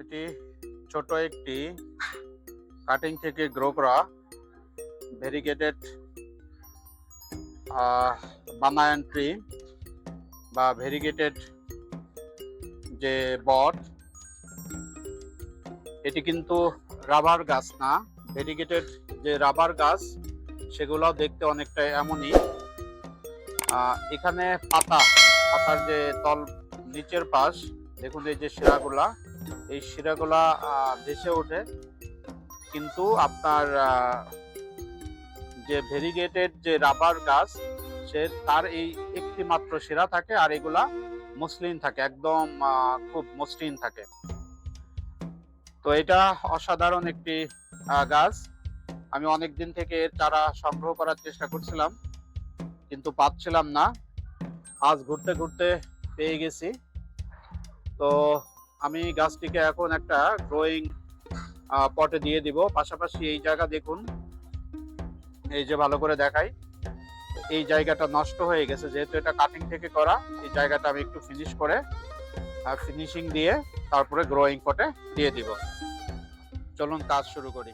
এটি ছোট একটি কাটিং থেকে গ্রো করা ভেরিগেটেড বানায়ন ট্রি বা ভেরিগেটেড যে বট এটি কিন্তু রাবার গাছ না। ভেরিগেটেড যে রাবার গাছ সেগুলো দেখতে অনেকটা এমনই। এখানে পাতা, পাতার যে তল নিচের পাশ, দেখুন এই যে শিরাগুলা। এই শিরাগুলা ভেসে ওঠে। কিন্তু আপনার যে ভেরিগেটেড যে রাবার গাছ, সে তার এই একটি মাত্র শিরা থাকে আর এগুলা মসৃণ থাকে, একদম খুব মসৃণ থাকে। তো এটা অসাধারণ একটি গাছ। আমি অনেক দিন থেকে এর চারা সংগ্রহ করার চেষ্টা করছিলাম, কিন্তু পাচ্ছিলাম না। আজ ঘুরতে ঘুরতে পেয়ে গেছি। তো আমি গাছটিকে এখন একটা গ্রোয়িং পটে দিয়ে দিব। পাশাপাশি এই জায়গা দেখুন। এই যে ভালো করে দেখাই। এই জায়গাটা নষ্ট হয়ে গেছে, যেহেতু এটা কাটিং থেকে করা, এই জায়গাটা আমি একটু ফিনিশ করে ফিনিশিং দিয়ে তারপরে গ্রোয়িং পটে দিয়ে দিব। চলুন কাজ শুরু করি।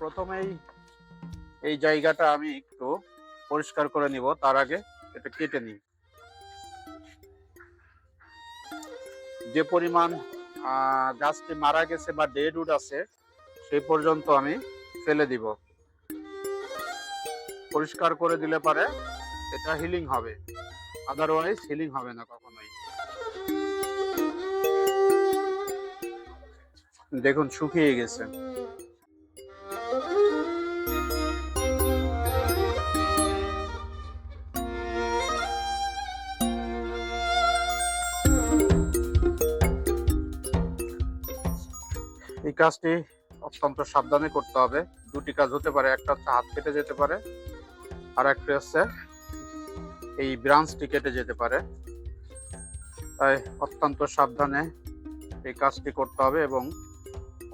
প্রথমেই এই জায়গাটা আমি একটু পরিষ্কার করে নিব, তার আগে এটা কেটে নিই। যে পরিমাণ গাছটি মারা গেছে বা ডেড উড আছে সেই পর্যন্ত আমি ফেলে দিব। পরিষ্কার করে দিলে পারে এটা হিলিং হবে। আদারওয়াইজ হিলিং হবে না কখনোই। দেখুন, শুকিয়ে গেছে। এই কাজটি অত্যন্ত সাবধানে করতে হবে। দুটি কাজ হতে পারে, একটা হচ্ছে হাত কেটে যেতে পারে, আর একটা হচ্ছে এই ব্রাঞ্চটি কেটে যেতে পারে। তাই অত্যন্ত সাবধানে এই কাজটি করতে হবে এবং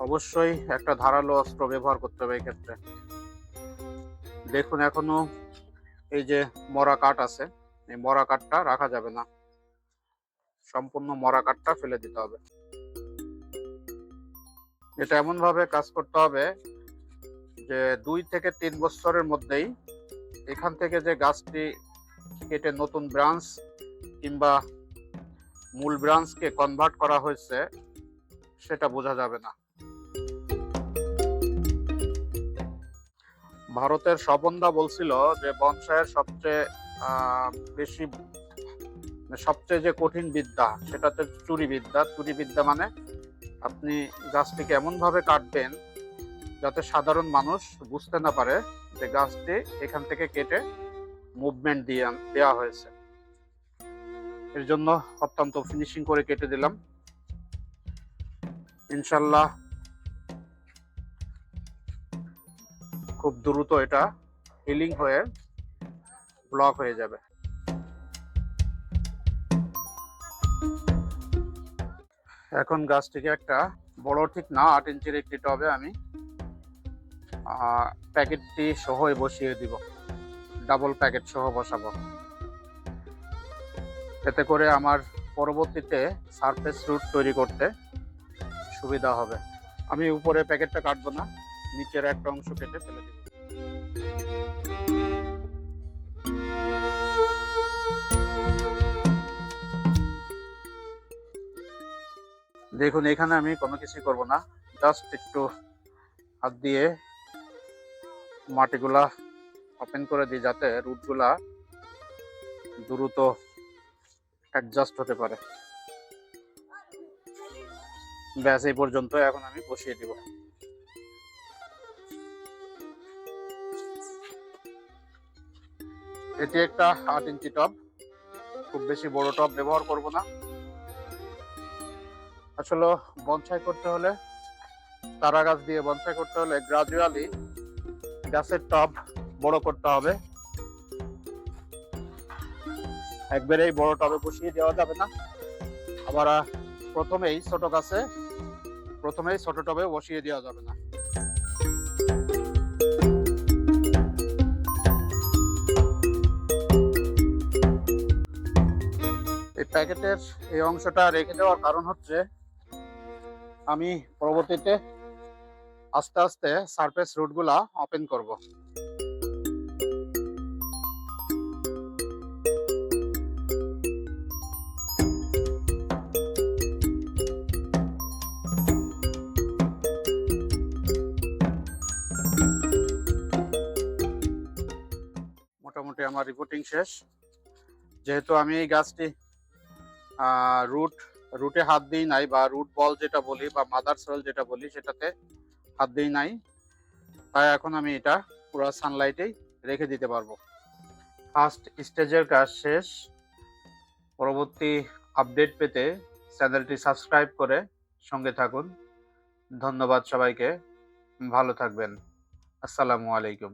অবশ্যই একটা ধারালো অস্ত্র ব্যবহার করতে হবে এক্ষেত্রে। দেখুন, এখনও এই যে মরা কাঠ আছে, এই মরা কাঠটা রাখা যাবে না। সম্পূর্ণ মরা কাঠটা ফেলে দিতে হবে। এটা এমন ভাবে কাজ করতে হবে যে দুই থেকে তিন বছরের মধ্যেই এখান থেকে যে গাছটি কেটে নতুন ব্রাঞ্চ কিংবা মূল ব্রাঞ্চকে কনভার্ট করা হয়েছে, সেটা বোঝা যাবে না। ভারতের স্বপনদা বলছিল যে বনসাইয়ের সবচেয়ে বেশি মানে সবচেয়ে যে কঠিন বিদ্যা সেটা হচ্ছে চুরি বিদ্যা। চুরি বিদ্যা মানে আপনি গাছটিকে এমন ভাবে কাটবেন যাতে সাধারণ মানুষ বুঝতে না পারে যে গাছটি এখান থেকে কেটে মুভমেন্ট দিয়ে দেওয়া হয়েছে। এর জন্য অত্যন্ত ফিনিশিং করে কেটে দিলাম। ইনশাল্লাহ খুব দ্রুত এটা হিলিং হয়ে ব্লক হয়ে যাবে। এখন গাছটিকে একটা বড় ঠিক না আট ইঞ্চির একটি টবে আমি প্যাকেটটি সহই বসিয়ে দিব। ডাবল প্যাকেট সহ বসাবো। এতে করে আমার পরবর্তীতে সারফেস রুট তৈরি করতে সুবিধা হবে। আমি উপরে প্যাকেটটা কাটবো না, নিচের একটা অংশ কেটে ফেলে দিব। দেখুন, এখানে আমি কোনো কিছুই করব না। জাস্ট একটু হাত দিয়ে মাটিগুলা ওপেন করে দিই যাতে রুটগুলা দ্রুত অ্যাডজাস্ট হতে পারে। ব্যাস, এই পর্যন্ত এখন আমি বসিয়ে দিব। এটি একটা আট ইঞ্চি টব। খুব বেশি বড় টব ব্যবহার করব না। আসলে বনসাই করতে হলে তারা গাছ দিয়ে বনসাই করতে হলে গ্রাজুয়ালি গাছের টব বড় করতে হবে। একবারেই বড় টবে বসিয়ে দেওয়া যাবে না। আবার প্রথমেই ছোট গাছে, প্রথমেই ছোট টবে বসিয়ে দেওয়া যাবে না। এই প্যাকেটের এই অংশটা রেখে দেওয়ার কারণ হচ্ছে আমি পরবর্তীতে আস্তে আস্তে সারফেস রুটগুলা ওপেন করব। মোটামুটি আমার রিপোর্টিং শেষ। যেহেতু আমি এই গাছটি রুট রুটে হাত দিই নাই বা রুট বল যেটা বলি বা মাদার সয়েল যেটা বলি সেটাতে হাত দিই নাই। তাই এখন আমি এটা পুরো সানলাইটেই রেখে দিতে পারব। ফার্স্ট স্টেজের কাজ শেষ। পরবর্তী আপডেট পেতে চ্যানেলটি সাবস্ক্রাইব করে সঙ্গে থাকুন। ধন্যবাদ সবাইকে। ভালো থাকবেন। আসসালামু আলাইকুম।